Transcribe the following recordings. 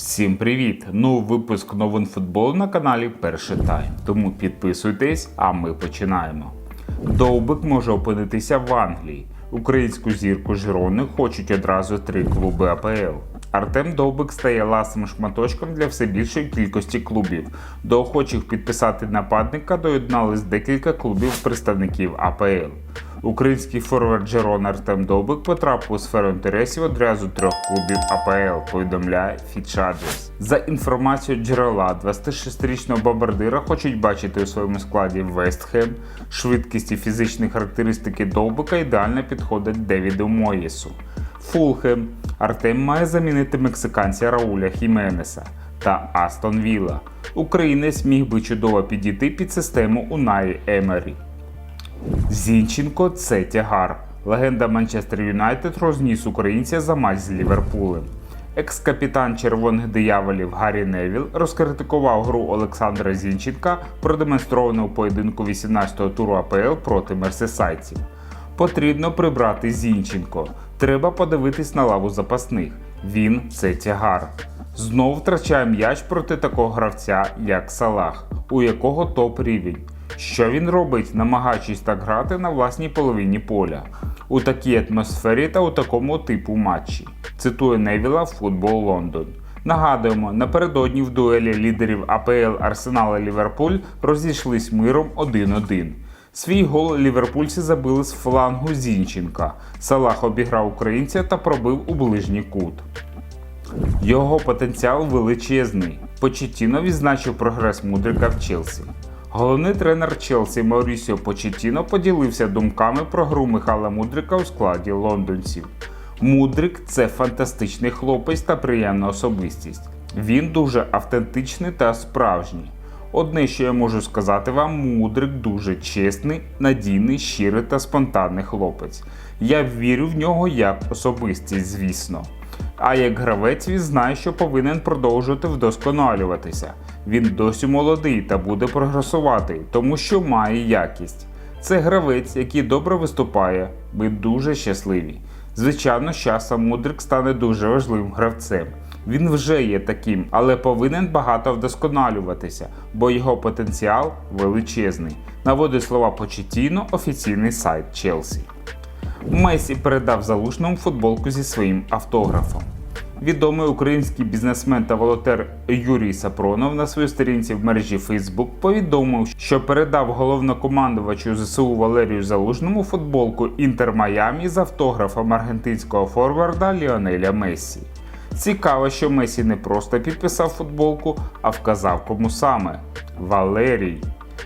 Всім привіт! Ну, випуск новин футболу на каналі Перший Тайм. Тому підписуйтесь, а ми починаємо. Довбик може опинитися в Англії. Українську зірку Жирони хочуть одразу три клуби АПЛ. Артем Довбик стає ласим шматочком для все більшої кількості клубів. До охочих підписати нападника доєднались декілька клубів представників АПЛ. Український форвард Джерон Артем Довбик потрапив у сферу інтересів одразу трьох клубів АПЛ, повідомляє Фітчаджес. За інформацією джерела, 26-річного бомбардира хочуть бачити у своєму складі Вестхем. Швидкість і фізичні характеристики Довбика ідеально підходять Девіду Моєсу. Фулхем Артем має замінити мексиканця Рауля Хіменеса та Астон Вілла. Українець міг би чудово підійти під систему Унаї Емері. Зінченко це тягар. Легенда Манчестер Юнайтед розніс українця за матч з Ліверпулем. Екс-капітан червоних дияволів Гаррі Невіл розкритикував гру Олександра Зінченка, продемонстровану у поєдинку 18-го туру АПЛ проти мерсисайців. Потрібно прибрати Зінченко. Треба подивитись на лаву запасних. Він це тягар. Знов втрачає м'яч проти такого гравця, як Салах, у якого топ рівень. Що він робить, намагаючись так грати на власній половині поля у такій атмосфері та у такому типу матчі. Цитує Невіла Футбол Лондон. Нагадуємо, напередодні в дуелі лідерів АПЛ Арсенал і Ліверпуль розійшлись миром 1-1. Свій гол ліверпульці забили з флангу Зінченка. Салах обіграв українця та пробив у ближній кут. Його потенціал величезний. Почеттіно відзначив прогрес Мудрика в Челсі. Головний тренер Челсі Маурісіо Почеттіно поділився думками про гру Михайла Мудрика у складі лондонців. Мудрик це фантастичний хлопець та приємна особистість. Він дуже автентичний та справжній. Одне, що я можу сказати вам, Мудрик дуже чесний, надійний, щирий та спонтанний хлопець. Я вірю в нього як особистість, звісно. А як гравець він знає, що повинен продовжувати вдосконалюватися. Він досі молодий та буде прогресувати, тому що має якість. Це гравець, який добре виступає, ми дуже щасливі. Звичайно, з часом Мудрик стане дуже важливим гравцем. Він вже є таким, але повинен багато вдосконалюватися, бо його потенціал величезний. Наводить слова Почетіно офіційний сайт Челсі. Месі передав залужному футболку зі своїм автографом. Відомий український бізнесмен та волонтер Юрій Сапронов на своїй сторінці в мережі Facebook повідомив, що передав головнокомандувачу ЗСУ Валерію Залужному футболку Інтер Майамі з автографом аргентинського форварда Ліонеля Мессі. Цікаво, що Месі не просто підписав футболку, а вказав кому саме Валерій.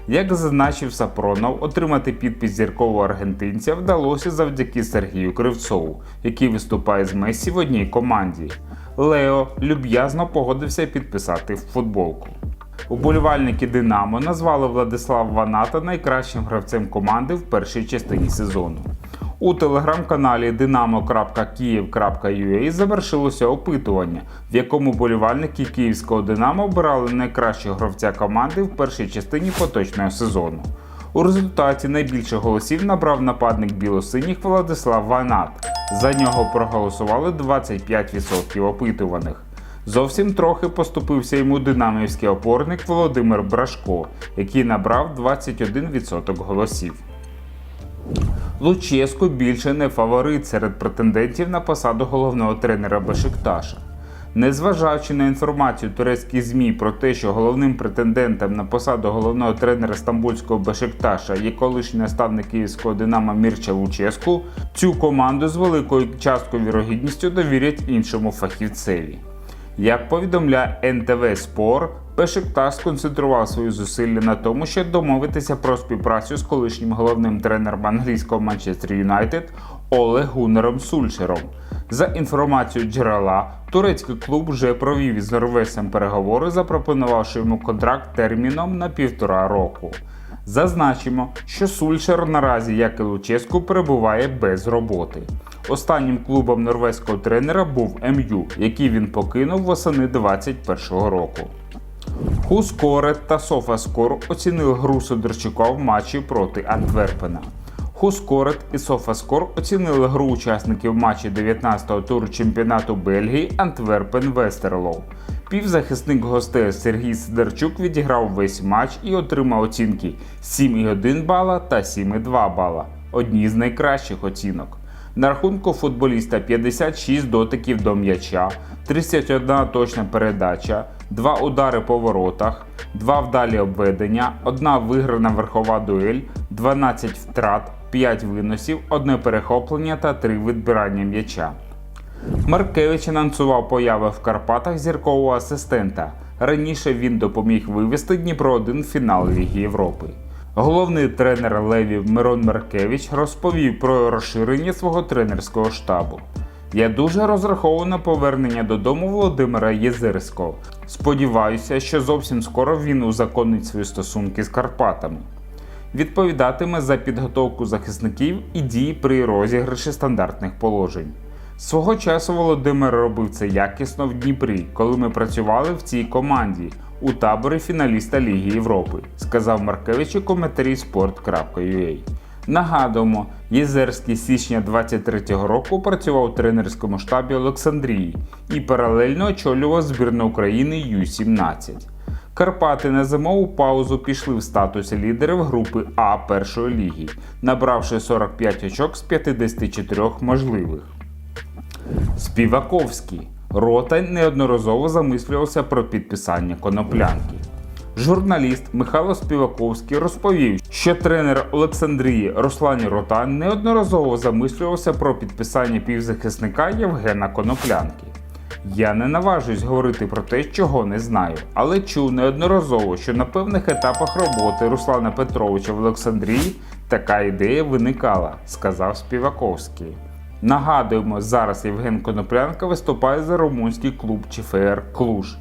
Як зазначив Сапронов, отримати підпис зіркового аргентинця вдалося завдяки Сергію Кривцову, який виступає з Месі в одній команді. Лео люб'язно погодився підписати футболку. Уболівальники Динамо назвали Владислава Ваната найкращим гравцем команди в першій частині сезону. У телеграм-каналі dinamo.kiev.ua завершилося опитування, в якому болівальники київського Динамо обирали найкращого гравця команди в першій частині поточного сезону. У результаті найбільше голосів набрав нападник білосиніх Владислав Ванат. За нього проголосували 25% опитуваних. Зовсім трохи поступився йому динамівський опорник Володимир Брашко, який набрав 21% голосів. Луческо більше не фаворит серед претендентів на посаду головного тренера Бешикташа. Незважаючи на інформацію турецьких ЗМІ про те, що головним претендентом на посаду головного тренера стамбульського Бешикташа є колишній наставник київського Динамо Мірча Луческу, цю команду з великою часткою вірогідністю довірять іншому фахівцеві. Як повідомляє НТВ Спор, Бешикташ сконцентрував свої зусилля на тому, щоб домовитися про співпрацю з колишнім головним тренером англійського Манчестер Юнайтед Олег Гуннером Сульшером. За інформацією джерела, турецький клуб вже провів із норвежцем переговори, запропонувавши йому контракт терміном на півтора року. Зазначимо, що Сульшер наразі, як і Луческу, перебуває без роботи. Останнім клубом норвезького тренера був МЮ, який він покинув восени 2021 року. Хускорет та Софаскор оцінили гру Сидорчука в матчі проти Антверпена. Хускорет і Софаскор оцінили гру учасників матчі 19-го туру чемпіонату Бельгії Антверпен Вестерлоу. Півзахисник гостей Сергій Сидорчук відіграв весь матч і отримав оцінки 7,1 бала та 7,2 бала. Одні з найкращих оцінок. На рахунку футболіста 56 дотиків до м'яча, 31 точна передача, 2 удари по воротах, 2 вдалі обведення, 1 виграна верхова дуель, 12 втрат, 5 виносів, 1 перехоплення та 3 відбирання м'яча. Маркевич анонсував появи в Карпатах зіркового асистента. Раніше він допоміг вивести Дніпро 1 в фінал Ліги Європи. Головний тренер Левів Мирон Маркевич розповів про розширення свого тренерського штабу. Я дуже розраховую на повернення додому Володимира Єзерського. Сподіваюся, що зовсім скоро він узаконить свої стосунки з Карпатами. Відповідатиме за підготовку захисників і дії при розіграші стандартних положень. Свого часу Володимир робив це якісно в Дніпрі, коли ми працювали в цій команді у таборі фіналіста Ліги Європи, сказав Маркевич у коментарі sport.ua. Нагадуємо, Єзерський січня 23-го року працював у тренерському штабі Олександрії і паралельно очолював збірну України Ю-17. Карпати на зимову паузу пішли в статусі лідерів групи А першої ліги, набравши 45 очок з 54 можливих. Співаковський. Рота неодноразово замислювався про підписання коноплянки. Журналіст Михайло Співаковський розповів, що тренер Олександрії Руслані Рота неодноразово замислювався про підписання півзахисника Євгена Коноплянки. Я не наважуюсь говорити про те, чого не знаю, але чув неодноразово, що на певних етапах роботи Руслана Петровича в Олександрії така ідея виникала, сказав Співаковський. Нагадуємо, зараз Євген Коноплянка виступає за румунський клуб ЧФР Клуж.